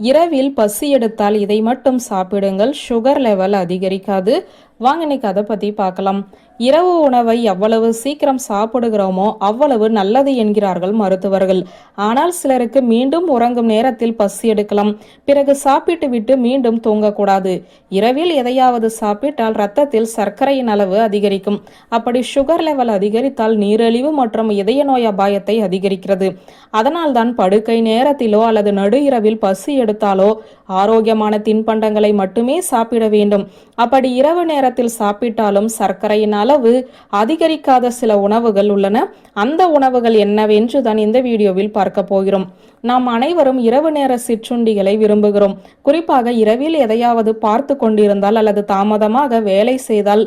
இரவில் பசி எடுத்தால் இதை மட்டும் சாப்பிடுங்கள். சுகர் லெவல் அதிகரிக்காது. வாங்க இன்னைக்கு அதை பற்றி பார்க்கலாம். இரவு உணவை எவ்வளவு சீக்கிரம் சாப்பிடுகிறோமோ அவ்வளவு நல்லது என்கிறார்கள் மருத்துவர்கள். ஆனால் சிலருக்கு மீண்டும் உறங்கும் நேரத்தில் பசி எடுக்கலாம். பிறகு சாப்பிட்டு விட்டு மீண்டும் தூங்கக்கூடாது. இரவில் எதையாவது சாப்பிட்டால் ரத்தத்தில் சர்க்கரையின் அளவு அதிகரிக்கும். அப்படி சுகர் லெவல் அதிகரித்தால் நீரிழிவு மற்றும் இதய நோய் அபாயத்தை அதிகரிக்கிறது. அதனால்தான் படுக்கை நேரத்திலோ அல்லது நடு இரவில் பசி எடுத்தாலோ ஆரோக்கியமான தின்பண்டங்களை மட்டுமே சாப்பிட வேண்டும். அப்படி இரவு நேரத்தில் சாப்பிட்டாலும் சர்க்கரையின் அளவு அதிகரிக்காத சில உணவுகள் உள்ளன. அந்த உணவுகள் என்னவென்று தான் இந்த வீடியோவில் பார்க்க போகிறோம். நாம் அனைவரும் இரவு நேர சிற்றுண்டிகளை விரும்புகிறோம். குறிப்பாக இரவில் எதையாவது பார்த்து கொண்டிருந்தால் அல்லது தாமதமாக வேலை செய்தால்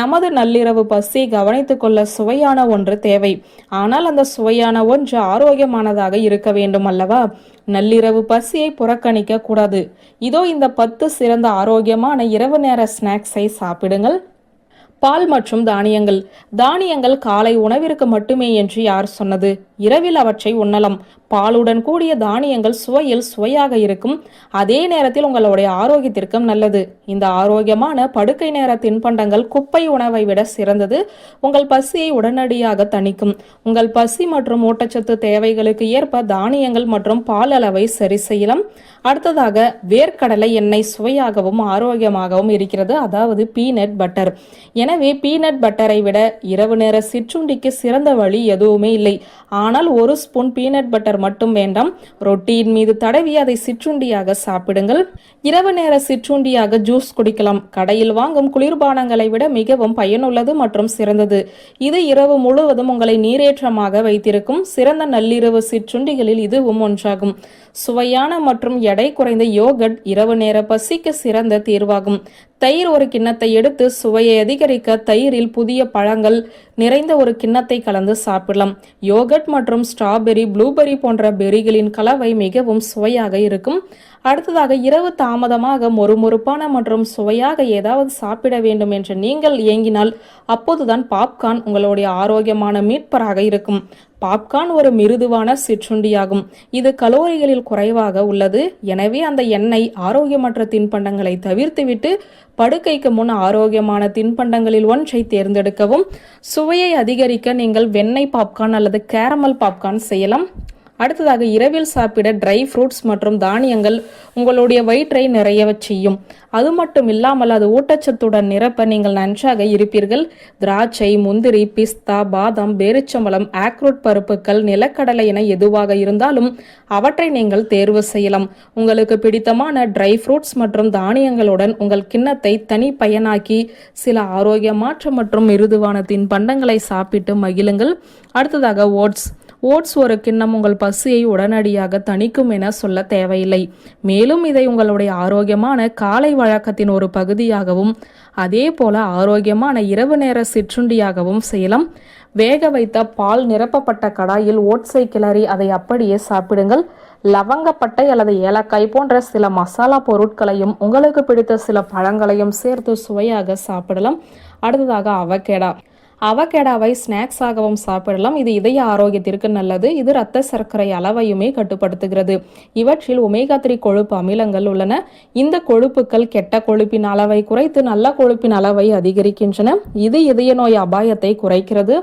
நமது நள்ளிரவு பசி கவனித்துக் கொள்ள சுவையான ஒன்று தேவை. ஆனால் அந்த சுவையான ஒன்று ஆரோக்கியமானதாக இருக்க வேண்டும் அல்லவா? நள்ளிரவு பசியை புறக்கணிக்க கூடாது இதோ இந்த பத்து சிறந்த ஆரோக்கியமான இரவு நேர ஸ்நாக்ஸை சாப்பிடுங்கள். பால் மற்றும் தானியங்கள். தானியங்கள் காலை உணவிற்கு மட்டுமே என்று யார் சொன்னது? இரவில் அவற்றை உண்ணலாம். பாலுடன் கூடிய தானியங்கள் சுவையில் சுவையாக இருக்கும். அதே நேரத்தில் உங்களுடைய ஆரோக்கியத்திற்கும் நல்லது. இந்த ஆரோக்கியமான படுக்கை நேர தின்பண்டங்கள் குப்பை உணவை விட சிறந்தது. உங்கள் பசியை உடனடியாக தணிக்கும். உங்கள் பசி மற்றும் ஊட்டச்சத்து தேவைகளுக்கு ஏற்ப தானியங்கள் மற்றும் பால் அளவை சரி செய்யலாம். அடுத்ததாக வேர்க்கடலை எண்ணெய் சுவையாகவும் ஆரோக்கியமாகவும் இருக்கிறது. அதாவது பீனட் பட்டர் என எனவே பீனட் பட்டரை விட இரவு நேர சிற்றுண்டிக்கு சிறந்த வழி எதுவுமே இல்லை. ஆனால் ஒரு ஸ்பூன் பீனட் பட்டர் மட்டும் வேண்டாம். ரொட்டியின் மீது தடவி அதை சிற்றுண்டியாக சாப்பிடுங்கள். இரவு நேர சிற்றுண்டியாக ஜூஸ் குடிக்கலாம். கடையில் வாங்கும் குளிர்பானங்களை விட மிகவும் பயனுள்ளது மற்றும் சிறந்தது. இது இரவு முழுவதும் உங்களை நீரேற்றமாக வைத்திருக்கும். சிறந்த நள்ளிரவு சிற்றுண்டிகளில் இதுவும் ஒன்றாகும். சுவையான மற்றும் எடை குறைந்த யோகட் இரவு நேர பசிக்கு சிறந்த தீர்வாகும். தயிர் ஒரு கிண்ணத்தை எடுத்து சுவையை அதிகரிக்க தயிரில் புதிய பழங்கள் நிறைந்த ஒரு கிண்ணத்தை கலந்து சாப்பிடலாம். யோகட் மற்றும் ஸ்ட்ராபெரி ப்ளூபெரி போன்ற பெரிகளின் கலவை மிகவும் சுவையாக இருக்கும். அடுத்ததாக இரவு தாமதமாக மொறுமொறுப்பான மற்றும் சுவையாக ஏதாவது சாப்பிட வேண்டும் என்று நீங்கள் இயங்கினால் அப்போதுதான் பாப்கார்ன் உங்களுடைய ஆரோக்கியமான மீட்பராக இருக்கும். பாப்கார்ன் ஒரு மிருதுவான சிற்றுண்டியாகும். இது கலோரிகளில் குறைவாக உள்ளது. எனவே அந்த எண்ணெய் ஆரோக்கியமற்ற தின்பண்டங்களை தவிர்த்துவிட்டு படுக்கைக்கு முன் ஆரோக்கியமான தின்பண்டங்களில் ஒன்றை தேர்ந்தெடுக்கவும். சுவையை அதிகரிக்க நீங்கள் வெண்ணெய் பாப்கார்ன் அல்லது கேரமல் பாப்கார்ன் செய்யலாம். அடுத்ததாக இரவில் சாப்பிட ட்ரை ஃப்ரூட்ஸ் மற்றும் தானியங்கள் உங்களுடைய வயிற்றை நிறைய செய்யும். அது மட்டும் இல்லாமல் அது ஊட்டச்சத்துடன் நிரப்ப நீங்கள் நன்றாக இருப்பீர்கள். திராட்சை முந்திரி பிஸ்தா பாதாம் பேரிச்சம்பழம் ஆக்ரூட் பருப்புகள் நிலக்கடலை என எதுவாக இருந்தாலும் அவற்றை நீங்கள் தேர்வு செய்யலாம். உங்களுக்கு பிடித்தமான ட்ரை ஃப்ரூட்ஸ் மற்றும் தானியங்களுடன் உங்கள் கிண்ணத்தை தனி பயனாக்கி சில ஆரோக்கிய மாற்றம் மற்றும் மிருதுவான தின்பண்டங்களை சாப்பிட்டு மகிழுங்கள். அடுத்ததாக ஓட்ஸ் ஓட்ஸ் ஒரு கிண்ணம் உங்கள் பசியை உடனடியாக தணிக்கும் என சொல்ல தேவையில்லை. மேலும் இதை உங்களுடைய ஆரோக்கியமான காலை வழக்கத்தின் ஒரு பகுதியாகவும் அதே போல ஆரோக்கியமான இரவு நேர சிற்றுண்டியாகவும் செய்யலாம். வேக வைத்த பால் நிரப்பப்பட்ட கடாயில் ஓட்ஸை கிளறி அதை அப்படியே சாப்பிடுங்கள். லவங்கப்பட்டை அல்லது ஏலக்காய் போன்ற சில மசாலா பொருட்களையும் உங்களுக்கு பிடித்த சில பழங்களையும் சேர்த்து சுவையாக சாப்பிடலாம். அடுத்ததாக அவகேடா. அவகேடாவை ஸ்நாக்ஸாகவும் சாப்பிடலாம். இது இதய ஆரோக்கியத்திற்கு நல்லது. இது இரத்த சர்க்கரை அளவையுமே கட்டுப்படுத்துகிறது. இவற்றில் ஒமேகா த்ரீ கொழுப்பு அமிலங்கள் உள்ளன. இந்த கொழுப்புகள் கெட்ட கொழுப்பின் அளவை குறைத்து நல்ல கொழுப்பின் அளவை அதிகரிக்கின்றன. இது இதய நோய் அபாயத்தை குறைக்கிறது.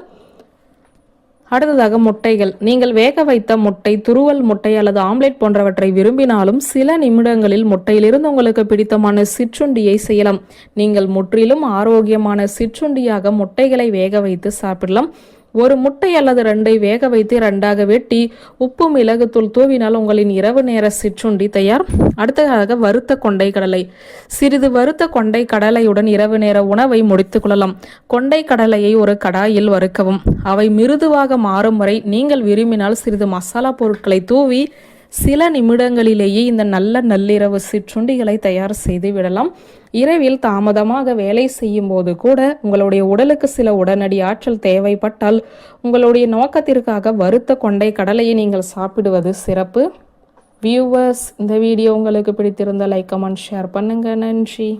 அடுத்ததாக முட்டைகள். நீங்கள் வேக வைத்த முட்டை துருவல் முட்டை அல்லது ஆம்லெட் போன்றவற்றை விரும்பினாலும் சில நிமிடங்களில் முட்டையிலிருந்து உங்களுக்கு பிடித்தமான சிற்றுண்டியை செய்யலாம். நீங்கள் முற்றிலும் ஆரோக்கியமான சிற்றுண்டியாக முட்டைகளை வேக வைத்து சாப்பிடலாம். ஒரு முட்டை அல்லது ரெண்டை வேக வைத்து ரெண்டாக வெட்டி உப்பு மிளகுத்தூள் தூவினால் உங்களின் இரவு நேர சிற்றுண்டி தயார். அடுத்ததாக வறுத்த கொண்டை கடலை. சிறிது வறுத்த கொண்டை கடலையுடன் இரவு நேர உணவை முடித்துக் கொள்ளலாம். கொண்டை கடலையை ஒரு கடாயில் வறுக்கவும். அவை மிருதுவாக மாறும் வரை நீங்கள் விரும்பினால் சிறிது மசாலா பொருட்களை தூவி சில நிமிடங்களிலேயே இந்த நல்ல நள்ளிரவு சிற்றுண்டிகளை தயார் செய்து விடலாம். இரவில் தாமதமாக வேலை செய்யும் போது கூட உங்களுடைய உடலுக்கு சில உடனடி ஆற்றல் தேவைப்பட்டால் உங்களுடைய நோக்கத்திற்காக வறுத்த கொண்டை கடலையை நீங்கள் சாப்பிடுவது சிறப்பு. வியூவர்ஸ் இந்த வீடியோ உங்களுக்கு பிடித்திருந்த லைக் கமெண்ட் ஷேர் பண்ணுங்க. நன்றி.